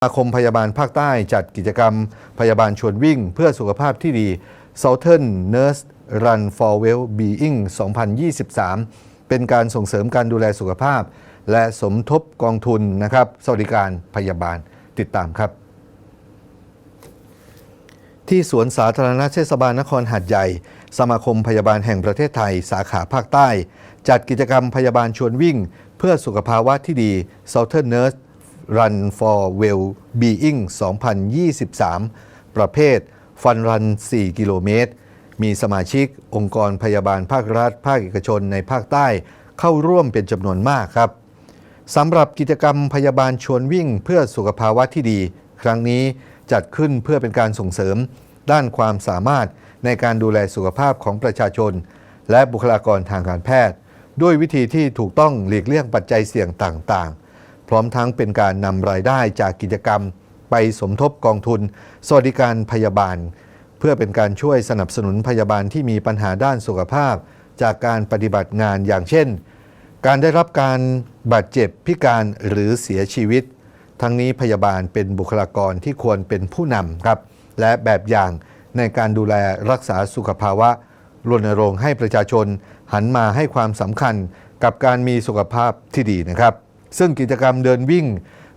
สมาคมพยาบาลภาคใต้จัดกิจกรรมพยาบาลชวนวิ่งเพื่อสุขภาพที่ดี Southern Nurse Run for Well Being 2023 เป็นการส่งเสริมการดูแลสุขภาพ และสมทบกองทุนนะครับ สวัสดิการพยาบาลติดตามครับ ที่สวนสาธารณะเทศบาลนครหาดใหญ่ สมาคมพยาบาลแห่งประเทศไทยสาขาภาคใต้ จัดกิจกรรมพยาบาลชวนวิ่ง เพื่อสุขภาวะที่ดี Southern Nurse Run for Well Being 2023 ประเภทฟันรัน 4 กิโลเมตร มีสมาชิกองค์กรพยาบาลภาครัฐ ภาคเอกชนในภาคใต้เข้าร่วมเป็นจำนวนมากครับสำหรับกิจกรรมพยาบาลชวนวิ่งเพื่อสุขภาวะที่ดี ครั้งนี้จัดขึ้นเพื่อเป็นการส่งเสริม ด้านความสามารถในการดูแลสุขภาพของประชาชน และบุคลากรทางการแพทย์ ด้วยวิธีที่ถูกต้องหลีกเลี่ยงปัจจัยเสี่ยงต่างๆ พร้อมทั้งเป็นการนำรายได้จากกิจกรรม ไปสมทบกองทุน สวัสดิการพยาบาล เพื่อเป็นการช่วยสนับสนุนพยาบาลที่มีปัญหาด้านสุขภาพ จากการปฏิบัติงานอย่างเช่น การได้รับการบาดเจ็บพิการหรือเสียชีวิต ทั้งนี้พยาบาลเป็นบุคลากรที่ควรเป็นผู้นำครับ และแบบอย่างในการดูแลรักษาสุขภาวะรณรงค์ให้ประชาชนหันมาให้ความสำคัญกับการมีสุขภาพที่ดีนะครับ ซึ่งกิจกรรมเดินวิ่ง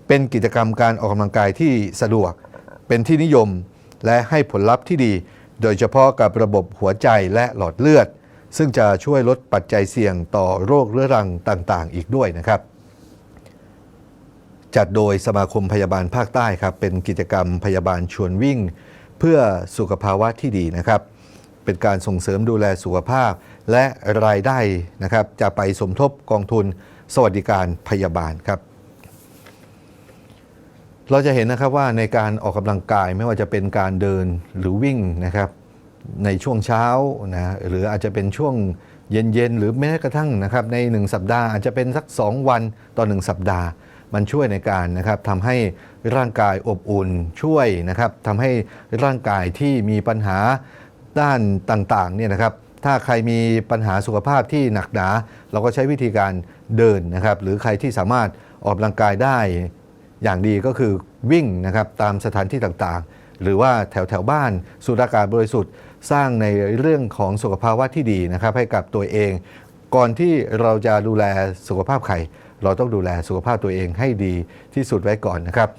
เป็นกิจกรรมการออกกำลังกายที่สะดวก เป็นที่นิยม และให้ผลลัพธ์ที่ดี โดยเฉพาะกับระบบหัวใจและหลอดเลือด ซึ่งจะช่วยลดปัจจัยเสี่ยงต่อโรคเรื้อรังต่างๆ อีกด้วยนะครับ จัดโดยสมาคมพยาบาลภาคใต้ครับเป็นกิจกรรมพยาบาลชวนวิ่ง เพื่อสุขภาวะที่ดีนะครับเป็นการส่งเสริมดูแลสุขภาพและรายได้นะครับ จะไปสมทบกองทุน สวัสดิการพยาบาลครับ เราจะเห็นนะครับว่าในการออกกำลังกายไม่ว่าจะเป็นการเดินหรือวิ่งนะครับ ในช่วงเช้านะหรืออาจจะเป็นช่วงเย็นๆ หรือแม้กระทั่งนะครับใน 1 สัปดาห์อาจจะเป็นสัก 2 วันต่อ 1 สัปดาห์ มันช่วยในการนะครับทำให้ร่างกายอบอุ่นช่วยนะครับทำให้ร่างกายที่มีปัญหาด้านต่างๆเนี่ยนะครับ ถ้าใครมีปัญหาสุขภาพที่หนักหนา เราก็ใช้วิธีการเดินนะครับ หรือใครที่สามารถออกกำลังกายได้อย่างดีก็คือวิ่งนะครับตามสถานที่ต่างๆ หรือว่าแถวแถวบ้านสูดอากาศบริสุทธิ์ สร้างในเรื่องของสุขภาวะที่ดีนะครับให้กับตัวเอง ก่อนที่เราจะดูแลสุขภาพใครเราต้องดูแลสุขภาพตัวเองให้ดีที่สุดไว้ก่อนนะครับ